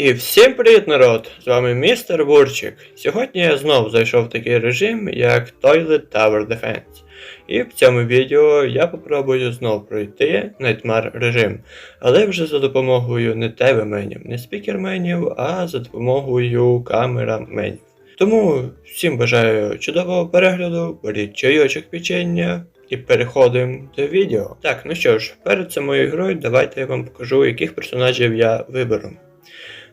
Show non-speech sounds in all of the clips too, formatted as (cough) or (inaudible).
І всім привіт, народ! З вами містер Бурчик. Сьогодні я знову зайшов в такий режим, як Toilet Tower Defense. І в цьому відео я попробую знову пройти Nightmare режим, але вже за допомогою не TV-менів, не спікер-менів, а за допомогою камера-менів. Тому всім бажаю чудового перегляду, беріть чайочок печення і переходимо до відео. Так, ну що ж, перед самою грою давайте я вам покажу, яких персонажів я виберу.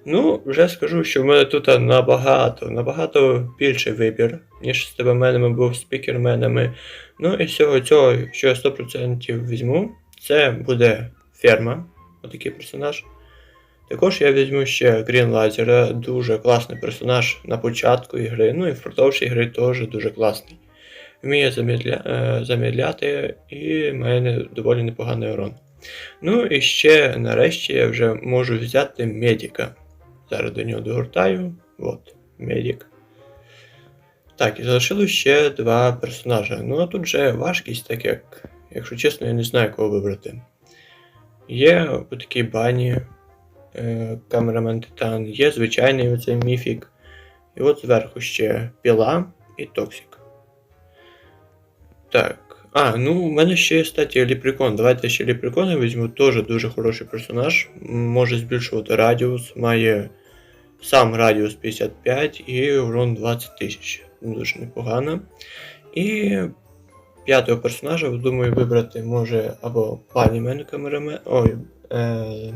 Ну, вже скажу, що в мене тут набагато, набагато більший вибір, ніж з тебе був спікерменами. Ну і з цього цього, що я 100% візьму, це буде ферма, отакий персонаж. Також я візьму ще Green Laser, дуже класний персонаж на початку ігри, ну і впродовж ігри теж дуже класний. Вміє замедля... е, замедляти і має доволі непоганий урон. Ну і ще нарешті я вже можу взяти медика. Зараз до нього догортаю. От, медик. Так, і залишилось ще два персонажа. Ну а тут вже важкість, так як, якщо чесно, я не знаю, кого вибрати. Є отакий бані, е, камерамен Титан, є звичайний оцей міфік. І от зверху ще піла і токсик. Так. А, ну у мене ще є, кстати, ліпрекон. Давайте ще ліпрекона візьму. Теж дуже хороший персонаж. Може збільшувати радіус, має сам радіус 55 і урон 20 тисяч. Дуже непогано. І п'ятого персонажа, думаю, вибрати може або Банімен камерамен. Ой, е,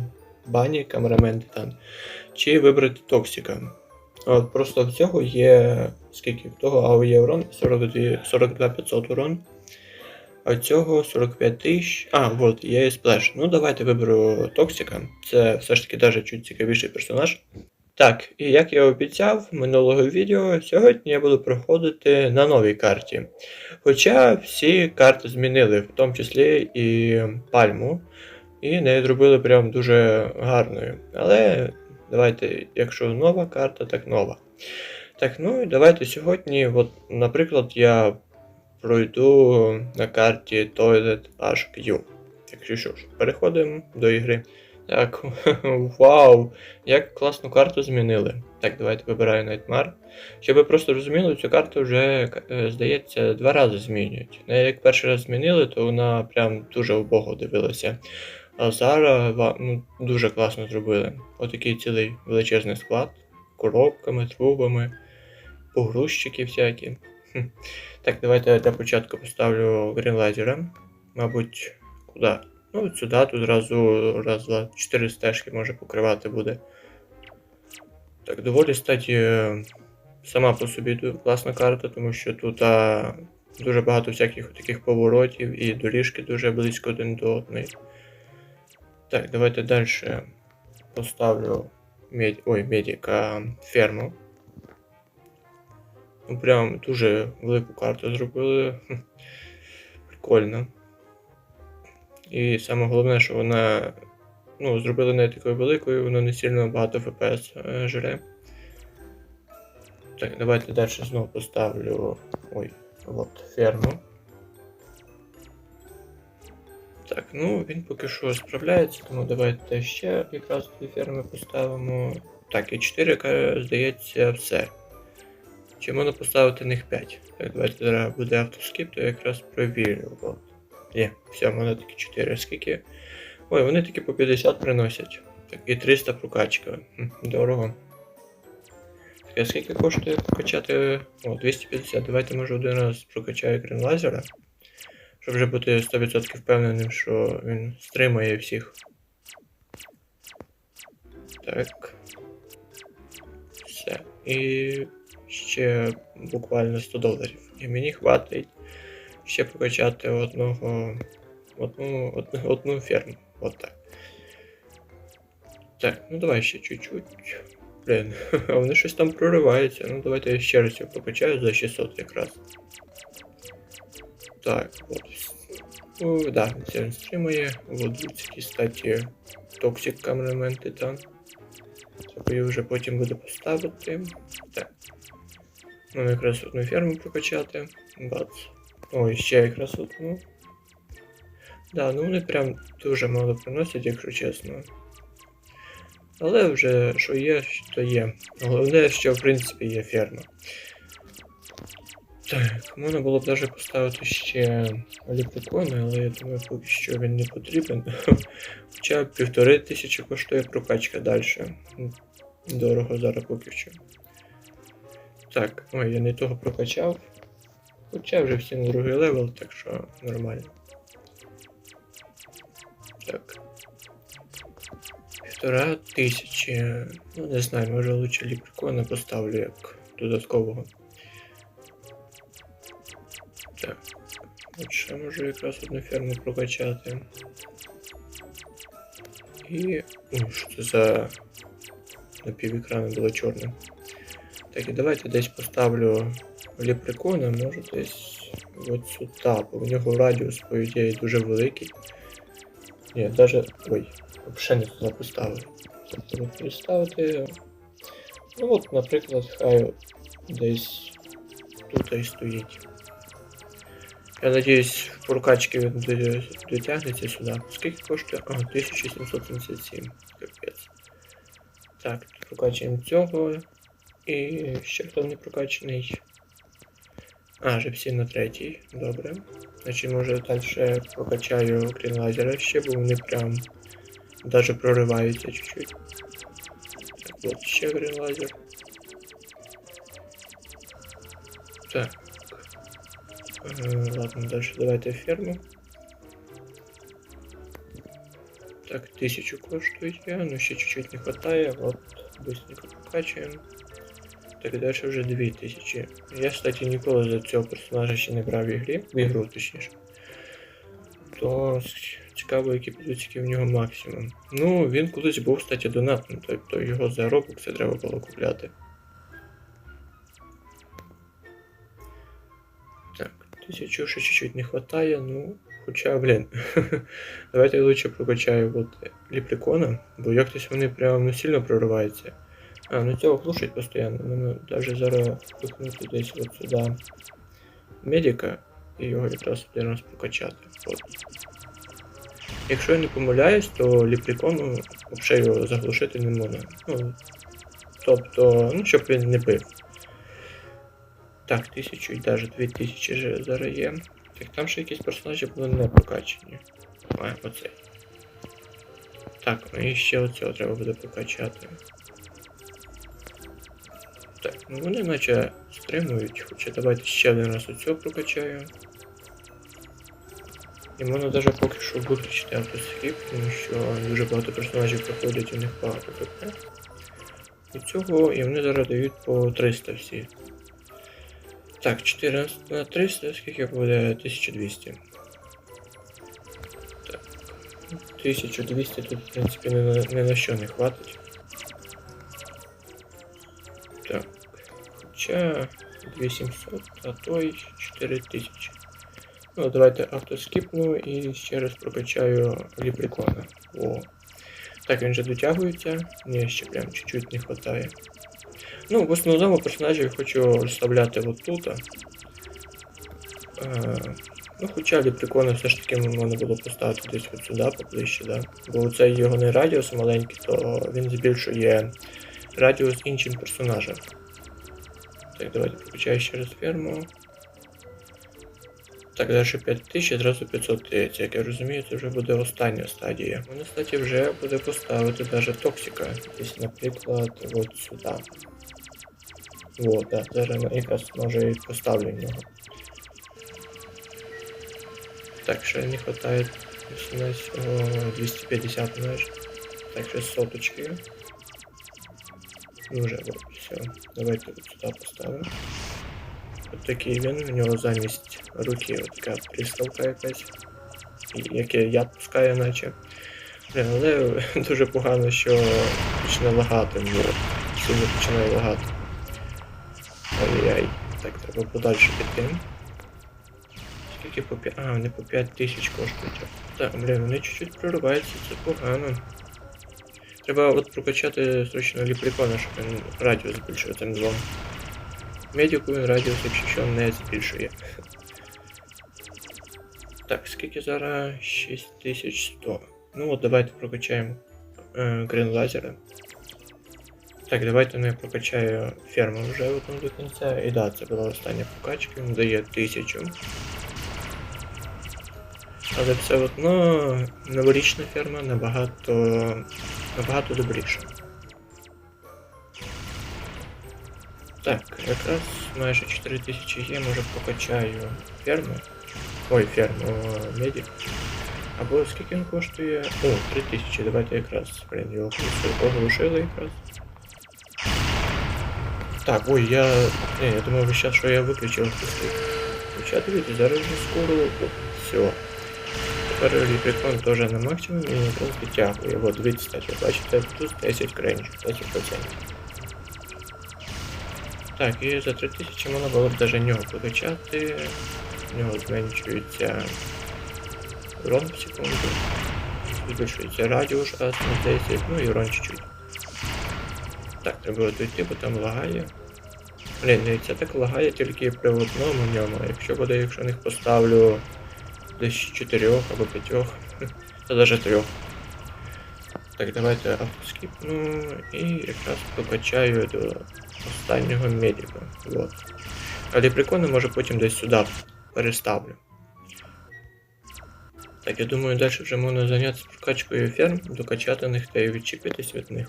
Бані камерамен Титан. Чи вибрати Токсика. От Просто в цього є. Скільки в того АО є урон? 42 42 500 урон. А цього 45 тисяч. А, от, є сплеш. Ну, давайте виберу Токсика. Це все ж таки навіть чуть цікавіший персонаж. Так, і як я обіцяв минулого відео, сьогодні я буду проходити на новій карті. Хоча всі карти змінили, в тому числі і пальму, і не зробили прям дуже гарною. Але давайте, якщо нова карта, так нова. Так, ну і давайте сьогодні, от, наприклад, я пройду на карті Toilet HQ. Якщо що ж, переходимо до ігри. Так, (laughs) вау! Як класну карту змінили. Так, давайте вибираю Nightmare. Щоб ви просто розуміли, цю карту вже, е, здається, два рази змінюють. Не як перший раз змінили, то вона прям дуже убого дивилася. А зараз ну, дуже класно зробили. Отакий цілий величезний склад, коробками, трубами, погрузчики всякі. Так, давайте для початку поставлю грінлайзера. Мабуть, куди? Ну, от сюди, тут зразу раз, два, чотири стежки може покривати буде. Так, доволі, статі, сама по собі ду- класна карта, тому що тут а, дуже багато всяких таких поворотів і доріжки дуже близько один до одної. Так, давайте далі поставлю мед... Ой, медіка ферму. Ну, прям дуже велику карту зробили. Прикольно. І саме головне, що вона ну, зробили не такою великою, воно не сильно багато FPS е, жре. Так, давайте далі знову поставлю. Ой, от ферму. Так, ну він поки що справляється, тому давайте ще якраз дві ферми поставимо. Так, і 4, здається, все. Чи можна поставити них 5? Так, давайте зараз буде автоскіп, то я якраз провірю. От. Є, все, в мене такі 4 скільки. Ой, вони таки по 50 приносять. Так, і 300 прокачка. Дорого. Так, а скільки коштує прокачати? О, 250. Давайте може один раз прокачаю екран лазера. Щоб вже бути 100% впевненим, що він стримає всіх. Так. Все. І ще буквально 100 доларів. І мені хватить ще прокачати одного. Одну, одну, одну ферму. От так. Так, ну давай ще чуть-чуть. Блін, (laughs) а вони щось там прориваються. Ну давайте я ще раз його прокачаю за 600 якраз. Так, от. Ну, да, це він стримує. Вот ці, кстати, Toxic Cameraman Titan. Треба її вже потім буде поставити. Так. Ну, якраз одну ферму прокачати. Бац. Ой, ще якраз одну. Да, ну вони прям дуже мало приносять, якщо чесно. Але вже що є, то є. Головне, що в принципі є ферма. Так, можна було б навіть поставити ще ліприкони, але я думаю, поки що він не потрібен. (laughs) Хоча півтори тисячі коштує прокачка далі. Дорого зараз поки що. Так, ой, я не того прокачав. Хоча вже всі на другий левел, так що нормально. Так. Півтора тисячі. Ну, не знаю, може лучше ліприкона поставлю як додаткового. Так. От ще можу якраз одну ферму прокачати. І. Ой, що це за. На півекрану було чорне. Так, і давайте десь поставлю ліприкона, може десь от сюди, бо в нього радіус, по ідеї, дуже великий. Ні, даже. Ой, взагалі не туди поставив. Тобто переставити. Ну от, наприклад, хай десь тут і стоїть. Я надіюсь, в прокачці він до- дотягнеться сюди. Скільки коштує? А, 1777. Капець. Так, прокачуємо цього. І ще хто не прокачаний. А, вже всі на третій. Добре. Значить, може далі прокачаю крінлайзера ще, бо вони прям даже прориваються чуть-чуть. Так, от ще крінлайзер. Так. Е, ладно, далі давайте ферму. Так, тисячу коштує, ну ще чуть-чуть не хватає, вот, быстренько прокачуємо. Так, далі вже 2000. Я, кстати, ніколи за цього персонажа ще не грав в ігрі, в ігру точніше. То цікаво, які будуть в нього максимум. Ну, він колись був, кстати, донатним, тобто його за робокси треба було купляти. Так, тисячу ще чуть-чуть не хватає, ну. Хоча, блін, (laughs) давайте я лучше прокачаю от ліприкона, бо якось вони прям ну, сильно прориваються. А, ну цього глушить постійно. Мене навіть зараз впихнути десь от сюди медика і його якраз один раз прокачати. От. Якщо я не помиляюсь, то ліприкону взагалі його заглушити не можна. Ну, тобто, ну, щоб він не бив. Так, тисячу і навіть дві тисячі вже зараз є. Так, там ще якісь персонажі були не прокачані. А, оцей. Так, ну і ще оцього треба буде прокачати. Так, ну вони наче стримують, хоча давайте ще один раз оцього прокачаю. І можна навіть поки що виключити автосхіп, тому що дуже багато персонажів проходять у них багато КП. І цього і вони зараз дають по 300 всі. Так, 14 на 300, скільки буде 1200. Так. 1200 тут, в принципі, ні на, ні на що не хватить. Хоча 2700, а то й 4000. Ну, давайте автоскіпну і ще раз прокачаю ліприкона. О. Так, він же дотягується. Ні, ще прям чуть-чуть не хватає. Ну, в основному персонажів хочу розставляти от тут. Е, ну, хоча ліприкони все ж таки можна було поставити десь от сюди, поближче, да? Бо цей його не радіус маленький, то він збільшує радіус іншим персонажам. Так, давайте прокачаю ще раз ферму. Так, далі 5000, зразу 500 дається. Як я розумію, це вже буде остання стадія. Мене, кстати, вже буде поставити навіть токсика. Десь, наприклад, от сюди. Вот, да, зараз якраз може і поставлю нього. Так, ще не хватає 18, о, 250 майже. Так, ще соточки. Ну вже, от, все. Давайте от сюди поставимо. От такий він, у нього замість руки от така приставка якась. Яке я пускаю наче. Блін, але дуже погано, що почне лагати, ну, сильно починає лагати. Ай-яй. Так, треба подальше піти. Скільки по 5. А, вони по 5 тисяч коштують. Так, блін, вони чуть-чуть прориваються, це погано. Треба от прокачати срочно ліприкона, щоб він радіус збільшив цим злом. Медіку він радіус, якщо що, не збільшує. Так, скільки зараз? 6100. Ну от давайте прокачаємо е, грін лазера. Так, давайте ну, я прокачаю ферму вже одну до кінця. І да, це була остання прокачка, він дає 1000. Але все одно новорічна ферма набагато набагато добріша. Так, якраз майже 4000 є, може прокачаю ферму. Ой, ферму медик. Або скільки він коштує? О, 3000, давайте якраз. Блін, його оглушили якраз. Так, ой, я... Не, я думав сейчас, що я виключив Хоча дивіться, зараз вже скоро... Все. Тепер ліприкон теж на максимум і якраз підтягує. Вот, дивіться, кстати, бачите, тут 10 кренчів, 10%. Так, і за 3000 можна було б даже нього прокачати. У нього зменшується урон в секунду. Збільшується радіус аж на 10, ну і урон чуть-чуть. Так, треба дойти, бо там лагає. Блін, це так лагає тільки при одному ньому. Якщо буде, якщо них поставлю десь 4 або 5, (laughs) та навіть 3. Так, давайте автоскіпну і якраз прокачаю до останнього медика. Вот. Але прикольно, може потім десь сюди переставлю. Так, я думаю, далі вже можна зайнятися прокачкою ферм, докачати них та й відчепитись від них.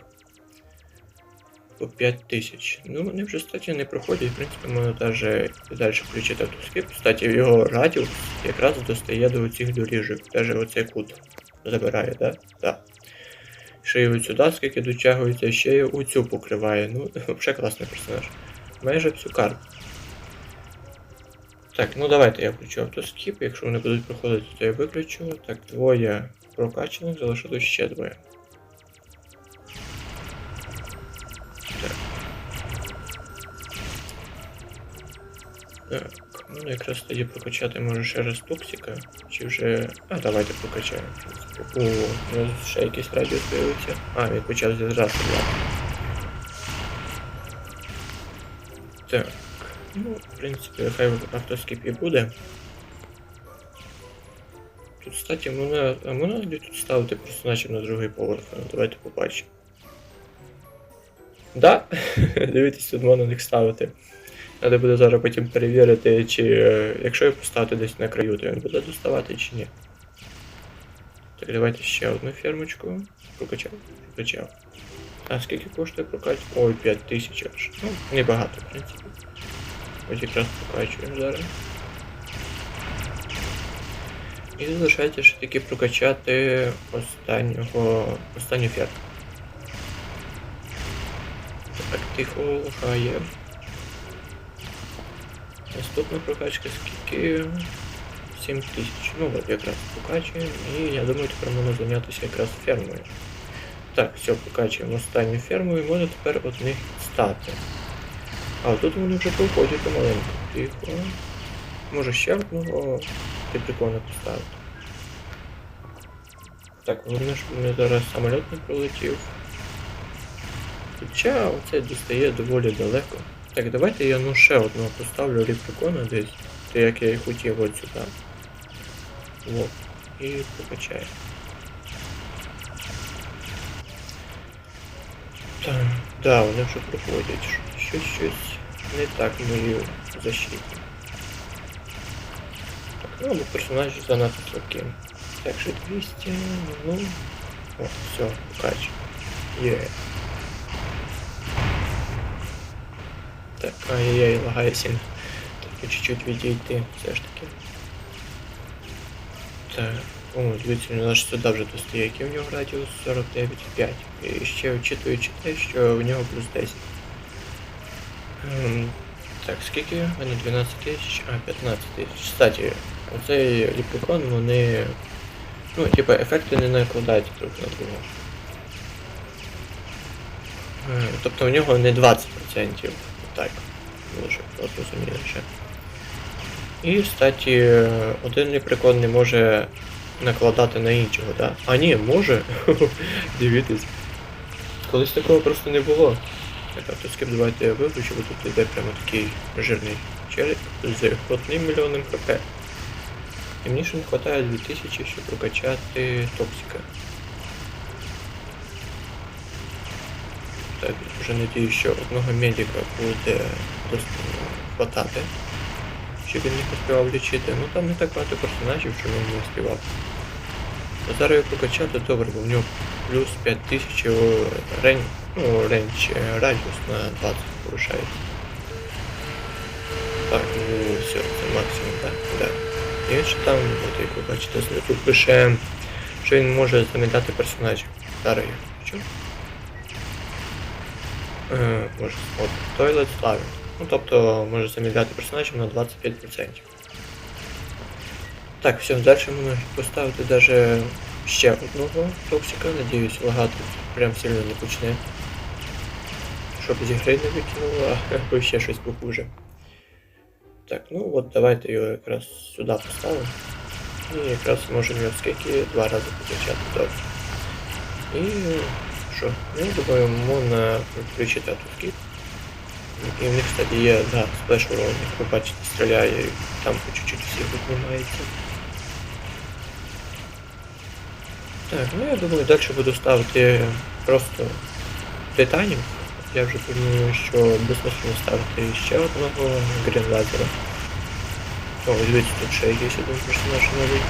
По 5000. Ну, вони вже, кстати, не проходять, в принципі, можна даже далі включити автоскіп. Кстати, його радіус якраз достає до цих доріжок. Даже оцей кут забирає, да? Да. Ще й от сюди, скільки дотягується, ще й оцю покриває. Ну, (laughs) взагалі класний персонаж. Майже всю карту. Так, ну давайте я включу автоскіп, якщо вони будуть проходити, то я виключу. Так, двоє прокачаних, залишилось ще двоє. Ну якраз тоді прокачати може ще раз токсика. Чи вже. А, давайте прокачаємо. О, у нас ще якийсь радіус з'явився. А, він почав зразу стріляти. Так. Ну, в принципі, хай автоскіп і буде. Тут, кстати, можна, а можна тут ставити персонажів на другий поверх? Ну, давайте побачимо. Да? (laughs) Дивіться, тут можна їх ставити. Треба буде зараз потім перевірити, чи е, якщо його поставити десь на краю, то він буде доставати чи ні. Так, давайте ще одну фермочку. Прокачав, прокачав. А скільки коштує прокач? Ой, 5000 аж. Ну, небагато, в принципі. Ось якраз прокачуємо зараз. І залишається ще таки прокачати останнього. останню ферму. Так, тихо лохає. Наступна прокачка скільки? 7 тисяч. Ну от якраз прокачуємо і я думаю тепер можна зайнятися якраз фермою. Так, все, прокачуємо останню ферму і можна тепер от них стати. А тут вони вже проходять помаленьку. Тихо. Може ще одного ти прикольно поставити. Так, головне, щоб мене зараз самоліт не пролетів. Хоча оце дістає доволі далеко. Так, давайте я ну ще одного поставлю ліприкона десь. То як я і хотів от сюди. Вот. І прокачаю. Так, да, вони вже проходять. Щось щось не так мою защиту. Так, ну або персонажі занадто слабкі. Так, ще 200, ну. О, все, покач. Є. Так, ай-яй-яй, лагає сильно. Так, чуть-чуть відійти, все ж таки. Так, о, дивіться, у нас сюди вже достає, який в нього радіус 49,5. І ще очитуючи те, що в нього плюс 10. Ем, Так, скільки? У мене 12 тисяч, а 15 тисяч. Кстати, оцей ліприкон, вони. Ну, типа, ефекти не накладаються друг на друга. Е, Тобто у нього не 20%. Так, дуже зрозуміліше. І, кстати, один ліприкон не може накладати на іншого, да? А ні, може. (laughs) Дивіться. Колись такого просто не було. Так, то скіп давайте я виключу, бо тут йде прямо такий жирний челік з одним мільйоном хп. І мені ще не вистачає 2000, щоб прокачати токсика. Так, вже надію, що одного медика буде хватати, щоб він їх успівав лічити. Ну там не так багато персонажів, що він не успівав. А зараз його прокачати добре, бо в нього плюс 5000 рейндж, ну, рейндж е, радіус на 20 порушається. Так, ну все, це максимум, так? Да. І ще там, от як ви бачите, знизу пише, що він може замінати персонажів. Зараз я. Е, може, от, Toilet Slavin. Ну, тобто може замідляти персонажів на 25%. Так, все, далі можна поставити даже ще одного токсика, надіюсь, лагати прям сильно не почне. Щоб зі гри не викинуло, або ще щось похуже. Так, ну от давайте його якраз сюди поставимо. І якраз можемо його скільки два рази покачати добре. І що? Ну, думаю, можна включити автоскіп. І в них, кстати, є, да, сплеш урон, як ви бачите, стріляє, і там по чуть-чуть всіх віднімається. Так, ну я думаю, далі буду ставити просто титанів. Я вже думаю, що безсмислено ставити ще одного грінлазера. О, ось дивіться, тут ще якийсь один персонаж новий.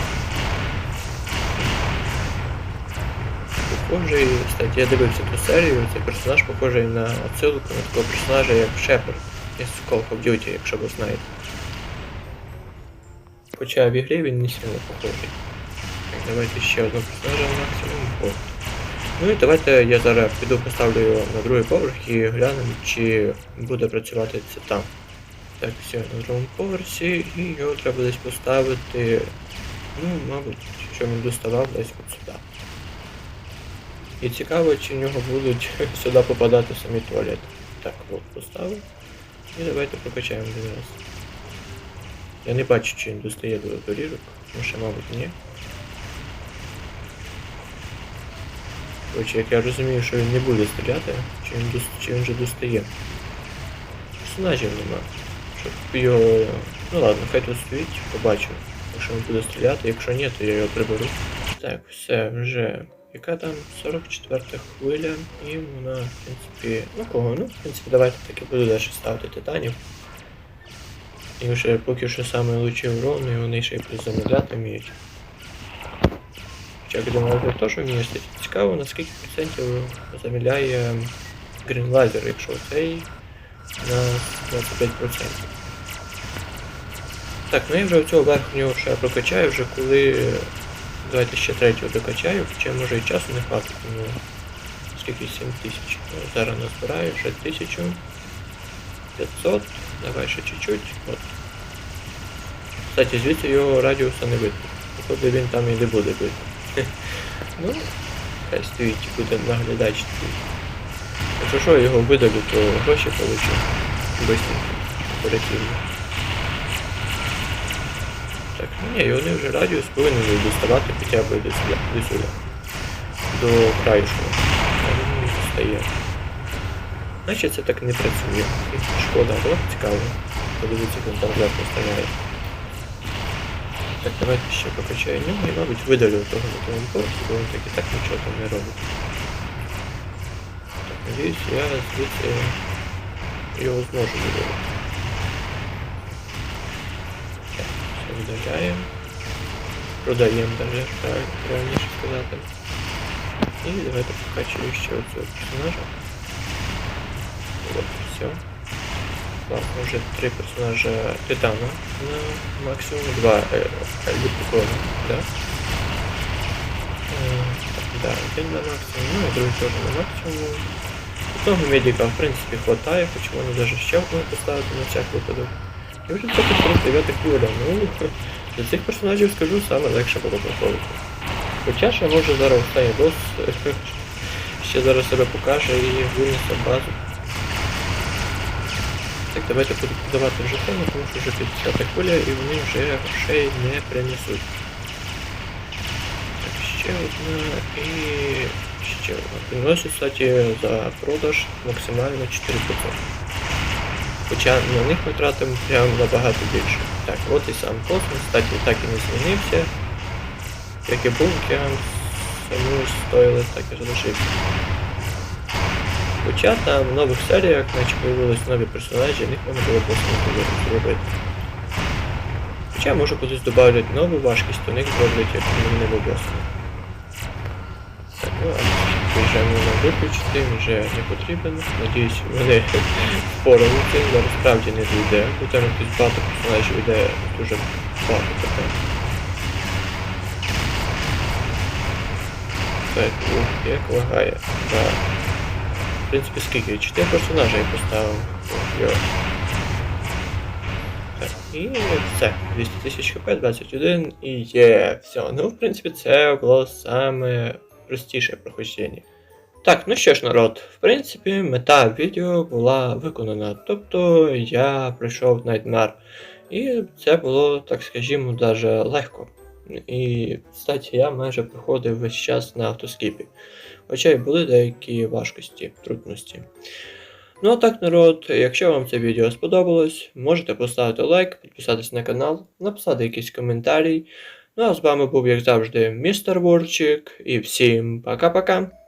Похожий, кстати, я дивився ту серію, цей персонаж похожий на отсилку на такого персонажа, як Шепард із Call of Duty, якщо ви знаєте. Хоча в ігрі він не сильно похожий. Давайте ще одного персонажа максимум. Ну і давайте я зараз піду поставлю його на другий поверх і глянемо, чи буде працювати це там. Так, все, на другому поверсі, і його треба десь поставити. Ну, мабуть, що він доставав десь от сюди. І цікаво, чи в нього будуть (laughs) сюди попадати самі туалети. Так, от поставив. І давайте прокачаємо один раз. Я не бачу, чи він достає до доріжок, тому що, мабуть, ні. Короче, як я розумію, що він не буде стріляти, чи він, чи він вже достає. Персонажів нема. Щоб його. Ну ладно, хай тут стоїть, побачу. Якщо він буде стріляти, якщо ні, то я його приберу. Так, все, вже. Яка там 44 хвиля, і вона, в принципі. Ну кого? Ну, в принципі, давайте таки буду далі ставити титанів. І вже поки що саме лучший урон, і вони ще й плюс замедляти вміють. Хоча Грінлазер теж вміє стати. Цікаво, наскільки процентів заміляє Грінлазер, якщо цей на 25%. Так, ну я вже цього верхнього ще прокачаю, вже коли. Давайте ще третього докачаю, хоча може і часу не хватить, ну скільки 7 тисяч. Зараз назбираю вже 1500, давай ще чуть-чуть. От. Кстати, звідси його радіуса не видно. Походу він там і не буде бити. (laughs) Ну, хай стоїть, буде наглядач такий. Якщо що, його видалю, то гроші получу. Быстренько, оперативно. Ну ні, і вони вже радіус повинні доставати хоча б до сюди, до сюди. До він не достає. Значить це так не працює. Шкода, було цікаво. Подивіться, як він там зверху стріляє. Так, давайте ще покачаю нього і, мабуть, видалю того тому поверсі, бо він так і так нічого там не робить. Так, надіюсь, я звідси його зможу видалити. Так, видаляємо. Продаємо даже, правильніше сказати. І давайте покачаю ще оцього персонажа. Вот, все. Классно, уже три персонажа Титана на максимум, два э, да? Э, да, один на максимум, ну и другий тоже на максимум. Одного медика, в принципі, хватає, хоч можна даже ще одного поставити на всяк випадок. І вже поки 49 хвиля, ну, для цих персонажів скажу, саме легше було проходити. Хоча ще може зараз останній бос (laughs) ще зараз себе покаже і винесе базу. Так, давайте буду продавати вже тему, тому що вже 50 хвиля і вони вже грошей не принесуть. Так, ще одна і ще одна. Приносить, кстати, за продаж максимально 4%. Хоча на них ми тратимо прям набагато більше. Так, от і сам космос, кстати, так і не змінився. Як і був океан, саму стоїли, так і залишився. Хоча там в нових серіях, наче появились нові персонажі, них можна було просто зробити. Хоча може кудись додають нову важкість, то них зроблять як мінімум боссом. Так, ну а вже можна виключити, вже не потрібен. Надіюсь, вони впораються, зараз справді не дійде, бо там якось багато персонажів йде дуже багато таке. Так, ух, як лагає. Так. В принципі, скільки? Чотири персонажі я поставив. Йо. І все. 200 тисяч хп, 21 і є. Все. Ну, в принципі, це було саме простіше проходження. Так, ну що ж, народ, в принципі, мета відео була виконана. Тобто я пройшов Nightmare. І це було, так скажімо, даже легко. І, кстати, я майже проходив весь час на автоскіпі. Хоча й були деякі важкості, трудності. Ну а так, народ, якщо вам це відео сподобалось, можете поставити лайк, підписатись на канал, написати якийсь коментарій. Ну а з вами був, як завжди, містер Ворчик, і всім пока-пока!